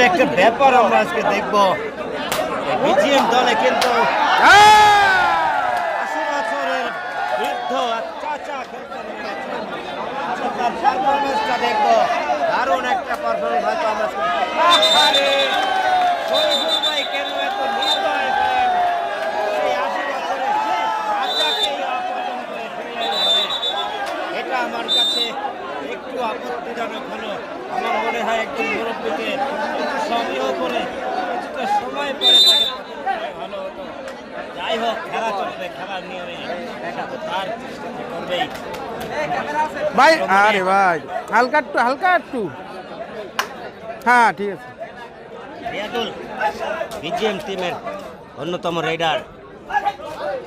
আজকের একটা ব্যাপার আমরা আজকে দেখব। বিজিএম দলে কিন্তু বছরের বৃদ্ধ চাচা তার পারফরমেন্সটা দেখব। দারুণ একটা পারফরমেন্স হয়তো আমরা আহারে! শরীফুল ভাই কেন এত নির্দয় হলেন? সেই আশি বছরের সেই চাচাকেই অপমান করে ফেললেন ঘরে। এটা আমার কাছে একটু আপত্তিজনক হলো আমার মনে হয় একজন মুরব্বীকে একটু সন্দেহ করে কিছুটা সময় পরে তাকে পতন করে ভালো হতো যাই হোক খেলা চলবে খেলার নিয়মে দেখা তো তার চেষ্টা তো করবেই ভাই, আরে ভাই, হালকা একটু হালকা একটু। হ্যাঁ ঠিক আছে। বিজিএম টিমের অন্যতম রেডার।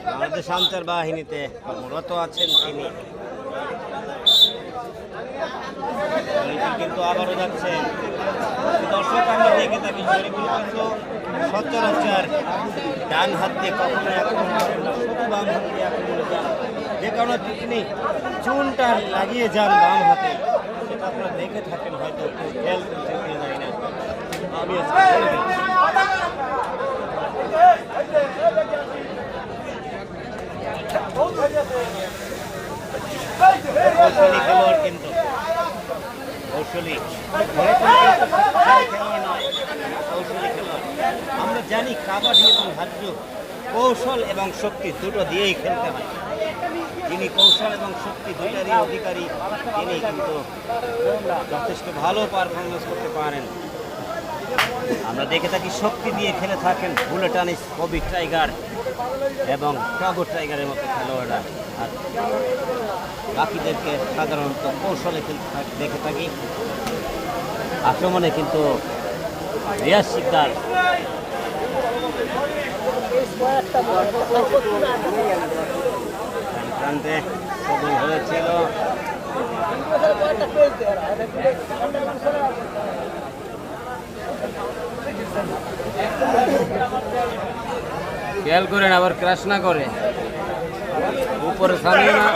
বাংলাদেশ আনসার বাহিনীতে কর্মরত আছেন তিনি। কিন্তু আবারও যাচ্ছেন দর্শক, আমরা দেখে থাকি শরীফুল কিন্তু সচরাচর ডান হাত দিয়ে কখনো আক্রমণ করেন না শুধু বাম হাত দিয়ে আক্রমণে যান যে কারণে তিনি চুনটা লাগিয়ে যান বাম হাতে সেটা আপনারা দেখে থাকেন হয়তো কেউ খেয়াল করছেন কিনা জানি না আমি খেলোয়াড় কিন্তু কৌশলী খেলোয়াড় আমরা জানি কাবাডি এবং হাড্ডু কৌশল এবং শক্তি দুটো দিয়েই খেলতে হয়। যিনি কৌশল এবং শক্তি দুইটারই অধিকারী, তিনি কিন্তু যথেষ্ট ভালো পারফরমেন্স করতে পারেন। আমরা দেখে থাকি শক্তি দিয়ে খেলে থাকেন বুলেট আনিস কবি টাইগার এবং টগর টাইগারের মতো খেলোয়াড়রা। আর বাকিদেরকে সাধারণত কৌশলে খেলতে দেখে থাকি। আক্রমণে কিন্তু রিয়াজ শিকদার ডান প্রান্তে সবল হয়েছিল। খেয়াল করেন, আবার ক্রাশ না করে। উপরে সারিয়ে না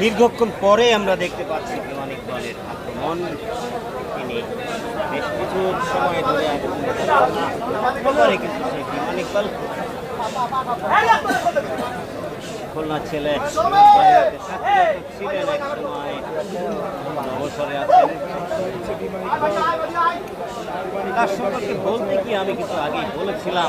দীর্ঘক্ষণ পরে আমরা দেখতে পাচ্ছি বিমানিক দলের আক্রমণ। তিনি বেশ কিছু সময় ধরে আক্রমণ কিন্তু সেই বিমানিক দল খুলনা ছেলে ছিলেন এক সময়। অবসরে আছেন। তার সম্পর্কে বলতে কি আমি কিন্তু আগেই বলেছিলাম।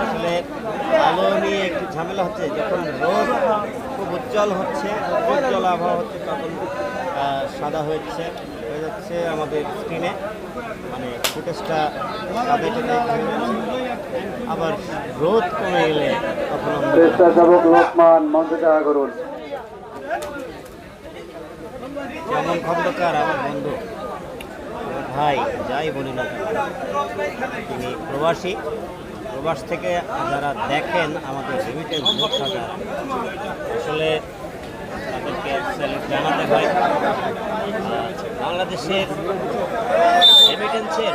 আসলে আলো নিয়ে একটু ঝামেলা হচ্ছে যখন রোদ খুব উজ্জ্বল হচ্ছে উজ্জ্বল আবহাওয়া হচ্ছে তখন সাদা হচ্ছে হয়ে যাচ্ছে আমাদের স্ক্রিনে মানে ফুটেজটা আবার রোদ কমে গেলে তখন লোকমান মঞ্চে করুন যেমন খন্দকার আমার বন্ধু। ভাই, যাই বলি না তিনি প্রবাসী। প্রবাস থেকে যারা দেখেন আমাদের জীবিত যোদ্ধারা আসলে তাদেরকে স্যালুট জানাতে হয়। বাংলাদেশের রেমিটেন্সের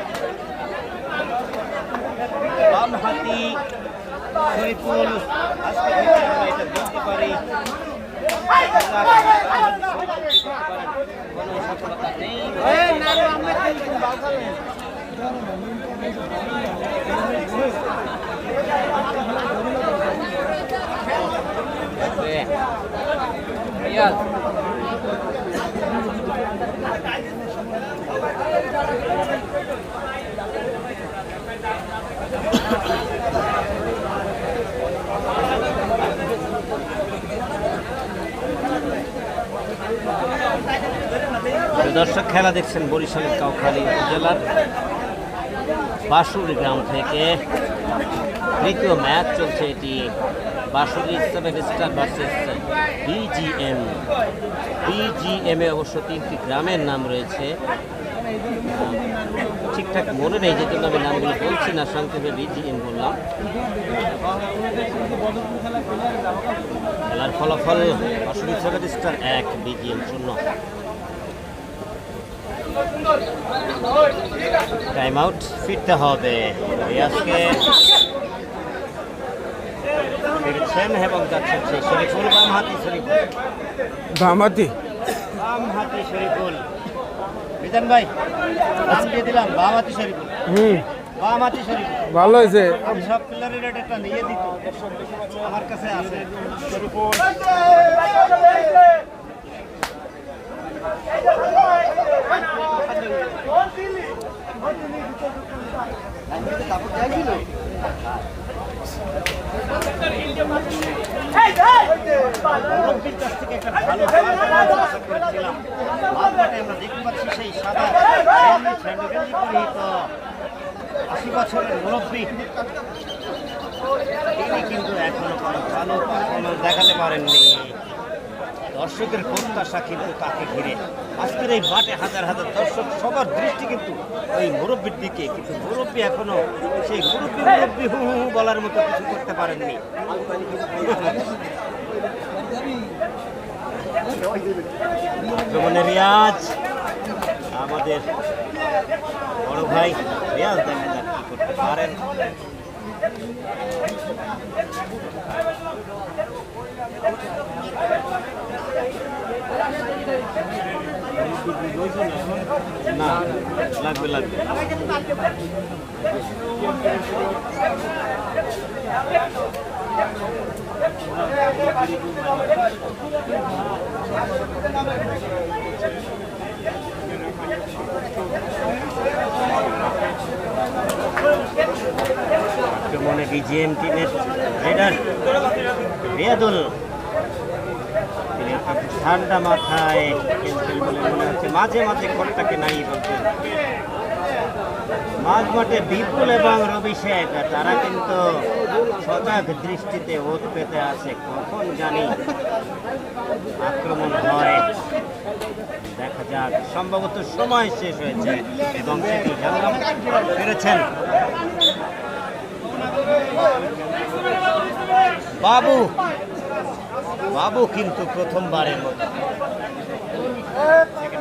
শরীফুল আজকে এটা দেখতে পারি কোনো সফলতা নেই রিয়াজ দর্শক, খেলা দেখছেন বরিশালের কাউখালী উপজেলার বাসুরি গ্রাম থেকে। তৃতীয় ম্যাচ চলছে এটি Basuri seven star versus BGM BGM অবশ্য তিনটি গ্রামের নাম রয়েছে। ঠিকঠাক মনে নেই যে জন্য আমি নামগুলো বলছি না, সংক্ষেপে বিজিএম বললাম। খেলার ফলাফল বাসুরি সেভেন স্টার এক বিজিএম শূন্য। টাইম আউট ফিরতে হবে রিয়াজকে ফিরছেন এবং যাচ্ছেন সেই শরীফুল বাম হাতি শরীফুল বামাতি বাম হাতি শরীফুল বিধান ভাই নাম দিয়ে দিলাম বাম হাতি শরীফুল হুম বাম হাতি শরীফুল ভালো হয়েছে আমি সব প্লেয়ারের একটা নিয়ে দিত আমার কাছে আছে শরীফুল আশা বছরের মুরব্বী তিনি কিন্তু এখনও ভালো দেখাতে পারেননি দর্শকের প্রত্যাশা কিন্তু তাকে ঘিরে। আজকের এই মাঠে হাজার হাজার দর্শক, সবার দৃষ্টি কিন্তু ওই মুরব্বীর দিকে। কিন্তু মুরব্বী এখনও সেই মুরব্বী মুরব্বী হু হু বলার মতো কিছু করতে পারেননি। রিয়াজ, আমাদের বড় ভাই রিয়াজ দেখা যাক কি করতে পারেন। না লাগবে লাগবে আক্রমণে বিজিএম টিমের লিডার রিয়াদুল ঠান্ডা মাথায় মাঝে মাঝে ঘরটাকে নাই বলছেন মাঝ মাঠে বিপুল এবং রবি শেখ তারা কিন্তু সজাগ দৃষ্টিতে ওত পেতে আছে কখন জানি আক্রমণ হয়। দেখা যাক। সম্ভবত সময় শেষ হয়েছে। এবং সেটি পেরেছেন বাবু বাবু কিন্তু প্রথমবারের মতো।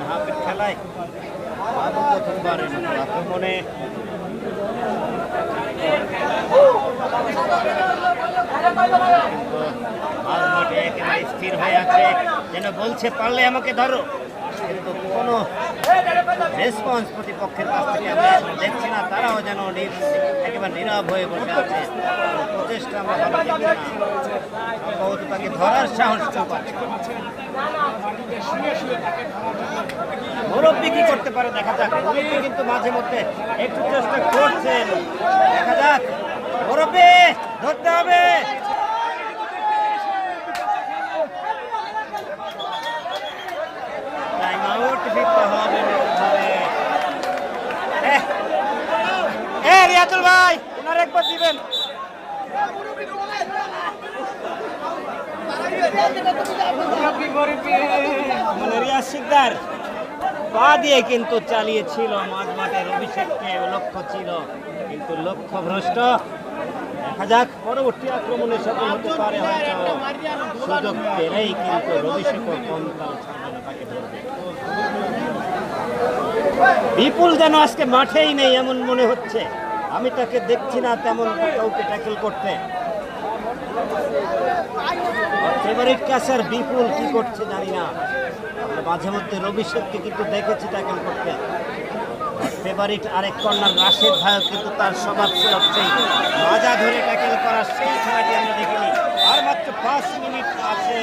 হাফের খেলায় বাবু প্রথমবারের মতো আক্রমণে স্থির হয়ে আছে। যেন বলছে, পারলে আমাকে ধরো। কিন্তু কোনো রেসপন্স প্রতিপক্ষের কাছ থেকে আমরা দেখছি না, তারাও যেন একেবারে নীরব হয়ে বসে আছে। প্রচেষ্টা আমরা ভালো তাকে ধরার সাহস কেউ। মুরব্বী কি করতে পারে দেখা যাক। মুরব্বী কিন্তু মাঝে মধ্যে একটু চেষ্টা করছেন। দেখা যাক। মুরব্বী, ধরতে হবে টাইম আউট ফিরতে হবে নতুনভাবে। এহ, রিয়াতুল ভাই, ওনার একবার দিবেন। শিকদার, পা দিয়ে কিন্তু চালিয়েছিল মাঝ মাঠের অভিষেককে, লক্ষ্য ছিল, কিন্তু লক্ষ্য ভ্রষ্ট। দেখা যাক, পরবর্তী আক্রমণে সফল হতে পারে সুযোগ পেলেই কিন্তু রবিশেখ কম ছাড়বে তাকে ধরবে। বিপুল যেন আজকে মাঠেই নেই, এমন মনে হচ্ছে। আমি তাকে দেখছি না তেমন কাউকে ট্যাকেল করতে। ফেভারিট ক্যাচার বিপুল কি করছে জানি না। মাঝে মধ্যে রবি শেখকে কিন্তু দেখেছি ট্যাকেল করতে। ফেভারিট আরেক কর্নার রাশেদ ভাইও কিন্তু তার স্বভাব সুলভ সেই। মাজা ধরে ট্যাকেল করার সেই খেলাটি আমরা দেখিনি। আর মাত্র পাঁচ মিনিট আছে।